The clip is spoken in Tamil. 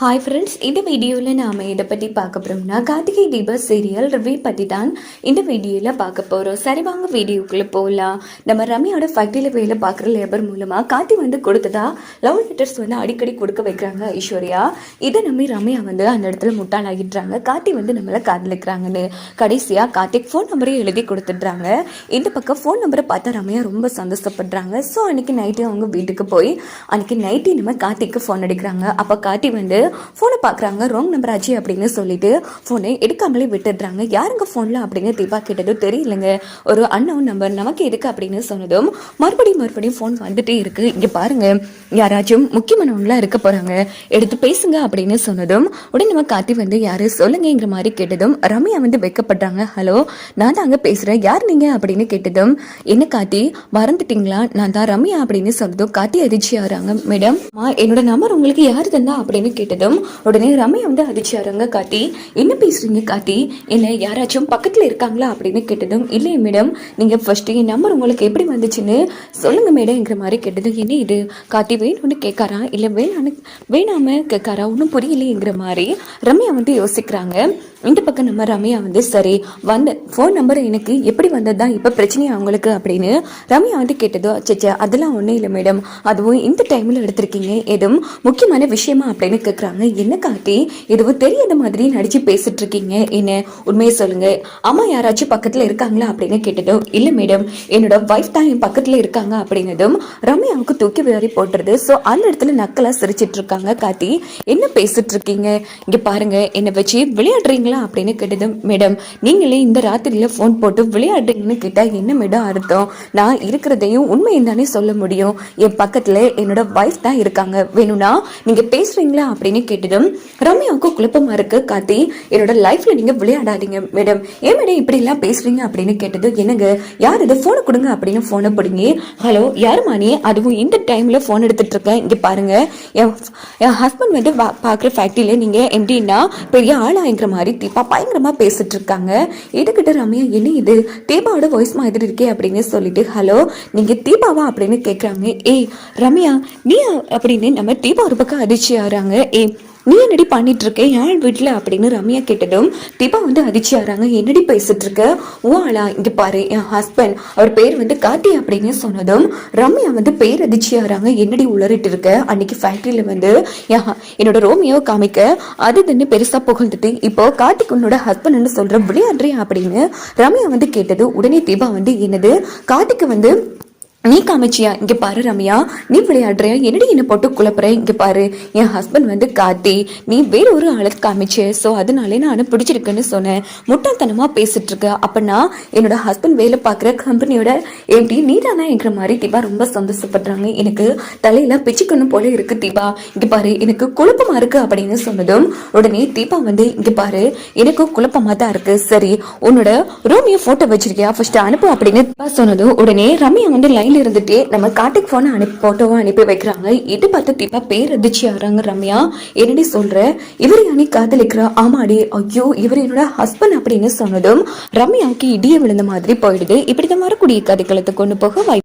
ஹாய் ஃப்ரெண்ட்ஸ் இந்த வீடியோவில் நாம் இதை பற்றி பார்க்க போகிறோம்னா கார்த்திகை தீப சீரியல் ரிவ்யூ பற்றி தான் இந்த வீடியோவில் பார்க்க போகிறோம் சரி வாங்க வீடியோக்குள்ளே போகலாம் நம்ம ரம்யாவோட ஃபேக்ட்ரியில் வேலை பார்க்குற லேபர் மூலமாக கார்த்தி வந்து கொடுத்ததா? லவ் லெட்டர்ஸ் வந்து அடிக்கடி கொடுக்க வைக்கிறாங்க ஐஸ்வர்யா. இதை நம்பி ரம்யா வந்து அந்த இடத்துல முட்டாளாகிடுறாங்க கார்த்தி வந்து நம்மளை காதலிக்கிறாங்கன்னு கடைசியாக கார்த்திக் ஃபோன் நம்பரையும் எழுதி கொடுத்துட்றாங்க. இந்த பக்கம் ஃபோன் நம்பரை பார்த்தா ரம்யா ரொம்ப சந்தோஷப்படுறாங்க. ஸோ அன்னைக்கு நைட்டு அவங்க வீட்டுக்கு போய் அன்றைக்கி நைட்டு நம்ம கார்த்திக்கு ஃபோன் அடிக்கிறாங்க. அப்போ கார்த்தி வந்து ஃபோனை பார்க்குறாங்க ராங் நம்பர் ஆச்சு அப்படின்னு சொல்லிட்டு ஃபோனை எடுக்காமலே விட்டுடுறாங்க. யாருங்க ஃபோனில் அப்படின்னு தீபா கேட்டதும் தெரியலங்க. ஒரு அன்னவுன் நம்பர் நமக்கு எதுக்கு அப்படின்னு சொன்னதும் மறுபடியும் மறுபடியும் ஃபோன் வந்துட்டே இருக்கு. இங்கே பாருங்க. யாராச்சும் முக்கியமானவங்களாக இருக்க போறாங்க. எடுத்து பேசுங்க அப்படின்னு சொன்னதும் உடனே நம்ம காத்தி வந்து யாரு? சொல்லுங்கங்கிற மாதிரி கேட்டதும் ரம்யா வந்து வைக்கப்படுறாங்க. ஹலோ நான் தாங்க பேசுறேன். யார் நீங்க? அப்படின்னு கேட்டதும் என்ன காத்தி மறந்துட்டீங்களா? நான் தான் ரம்யா அப்படின்னு சொன்னதும் காத்தி அதிர்ச்சி ஆறாங்க மேடம் என்னோட நம்பர் உங்களுக்கு யார் தந்தா அப்படின்னு கேட்டதும் உடனே ரம்யா வந்து அதிர்ச்சி காத்தி என்ன பேசுறீங்க காத்தி என்ன யாராச்சும் பக்கத்துல இருக்காங்களா? அப்படின்னு கேட்டதும் இல்லையே மேடம். நீங்கள் ஃபர்ஸ்ட் என் நம்பர் உங்களுக்கு எப்படி வந்துச்சுன்னு சொல்லுங்க மேடம்ங்கிற மாதிரி கேட்டதும் என்ன இது? காத்தி வேணும்னு கேட்காரா? இல்லை வேணான்னு வேணாம கேட்காரா? ஒன்றும் புரியலையேங்கிற மாதிரி ரம்யா வந்து யோசிக்கிறாங்க. இந்த பக்கம் நம்ம ரம்யா வந்து சரி வந்த ஃபோன் நம்பர் எனக்கு எப்படி வந்தது தான் இப்போ பிரச்சனையா அவங்களுக்கு அப்படின்னு ரம்யா வந்து கேட்டதோ அச்சச்சா அதெல்லாம் ஒன்றும் இல்லை மேடம். அதுவும் இந்த டைமில் எடுத்திருக்கீங்க. எதுவும் முக்கியமான விஷயமா? அப்படின்னு கேட்குறாங்க என்ன காட்டி எதுவும் தெரியாத மாதிரி நடிச்சு பேசிட்டு இருக்கீங்க என்ன? உண்மையை சொல்லுங்க. அம்மா யாராச்சும் பக்கத்தில் இருக்காங்களா அப்படின்னு கேட்டதும் இல்லை மேடம் என்னோட ஒய்ஃப் தான் என் பக்கத்தில் இருக்காங்க அப்படின்னதும் ரம்யாவுக்கு தூக்கி வேறி போட்டுறது ஸோ அந்த இடத்துல நக்கலாக சிரிச்சிட்டு இருக்காங்க காத்தி என்ன பேசிட்டு இருக்கீங்க இங்க பாருங்க. என்னை வச்சு விளையாடுறீங்களா? அப்படின்னு கேட்டதும் மேடம் நீங்களே இந்த ராத்திரியில ஃபோன் போட்டு விளையாடுறீங்கன்னு கேட்டா என்ன மேடம் அர்த்தம்? நான் இருக்கிறதையும் உண்மையும் தானே சொல்ல முடியும். என் பக்கத்துல என்னோட வைஃப் தான் இருக்காங்க. வேணும்னா நீங்க பேசுறீங்களா? அப்படின்னு கேட்டதும் ரம்யாவுக்கு குழப்பமா இருக்கு காத்தி என்னோட லைஃப்ல நீங்க விளையாடாதீங்க மேடம் ஏன் மேடம் இப்படி எல்லாம் பேசுறீங்க அப்படின்னு கேட்டது என்னங்க யார் இது? போனை கொடுங்க அப்படின்னு போனை பிடிங்கி ஹலோ யாருமா நீ? அதுவும் இந்த டைம்ல போன் எடுத்துட்டு இருக்கேன் இங்க பாருங்க. என் ஹஸ்பண்ட் வந்து பாக்குற ஃபேக்டரியில நீங்க எப்படின்னா பெரிய ஆளாங்கிற மாதிரி தீபா பயங்கரமா பேசிட்டு இருக்காங்க. இதுகிட்ட ரம்யா? என்ன இது? தீபாவோட வாய்ஸ் மாதிரி இருக்கே அப்படின்னு சொல்லிட்டு ஹலோ நீங்க தீபாவா? அப்படின்னு கேக்குறாங்க. ஏய் ரம்யா நீ அப்படின்னு நம்ம தீபா ஒரு பக்கம் அதிர்ச்சி ஆறாங்க ஏ நீ என்னடி பண்ணிட்டு இருக்க ஏன் வீட்டில் அப்படின்னு ரம்யா கேட்டதும் தீபா வந்து அதிர்ச்சி என்னடி பேசிட்டு இருக்க ஓ ஆளா இங்க பாரு என் ஹஸ்பண்ட் அவர் பேர் வந்து கார்த்தி அப்படின்னு சொன்னதும் ரம்யா வந்து பேர் அதிர்ச்சி என்னடி உளறிட்டு இருக்க அன்னைக்கு ஃபேக்டரியில வந்து என்னோட ரோமியோ காமிக்க அது தண்ணி பெருசா புகழ்ந்துட்டு இப்போ கார்த்திக் உன்னோட ஹஸ்பண்ட்னு சொல்ற விளையாடுறியா அப்படின்னு ரம்யா வந்து கேட்டது உடனே தீபா வந்து என்னது? கார்த்திக் வந்து நீ காமிச்சியா? இங்கே பாரு ரம்யா. நீ விளையாடுறியா? என்னடி என்ன போட்டு குழப்புற? இங்கே பாரு. என் ஹஸ்பண்ட் வந்து காத்தி நீ வேற ஒரு ஆளுக்கு காமிச்ச. ஸோ அதனாலே நான் பிடிச்சிருக்குன்னு சொன்னேன். முட்டாள்தனமாக பேசிட்டு இருக்க அப்பனா என்னோட ஹஸ்பண்ட் வேலை பார்க்குற கம்பெனியோட எப்படி நீ தானே என்கிற மாதிரி தீபா ரொம்ப சந்தோஷப்படுறாங்க. எனக்கு தலையில பிச்சுக்கணும் போல இருக்கு தீபா இங்கே பாரு எனக்கு குழப்பமா இருக்கு அப்படின்னு சொன்னதும் உடனே தீபா வந்து இங்கே பாரு எனக்கு குழப்பமாக தான் இருக்கு. சரி உன்னோட ரோமியோ ஃபோட்டோ வச்சிருக்கியா? ஃபர்ஸ்ட் அனுப்பு அப்படின்னு தீபா சொன்னதும் உடனே ரம்யா வந்து லைன் லைன்ல இருந்துட்டே நம்ம காட்டுக்கு போன அனுப்பி போட்டோவை அனுப்பி வைக்கிறாங்க. இது பார்த்து தீபா பேர் அதிர்ச்சி ஆறாங்க ரம்யா. என்னடி சொல்ற? இவர் யானி காதலிக்கிறா? ஆமாடி. ஐயோ இவர் என்னோட ஹஸ்பண்ட் அப்படின்னு சொன்னதும் ரம்யாவுக்கு இடிய விழுந்த மாதிரி போயிடுது. இப்படிதான் வரக்கூடிய கதைக்களத்தை கொண்டு போக வாய்ப்பு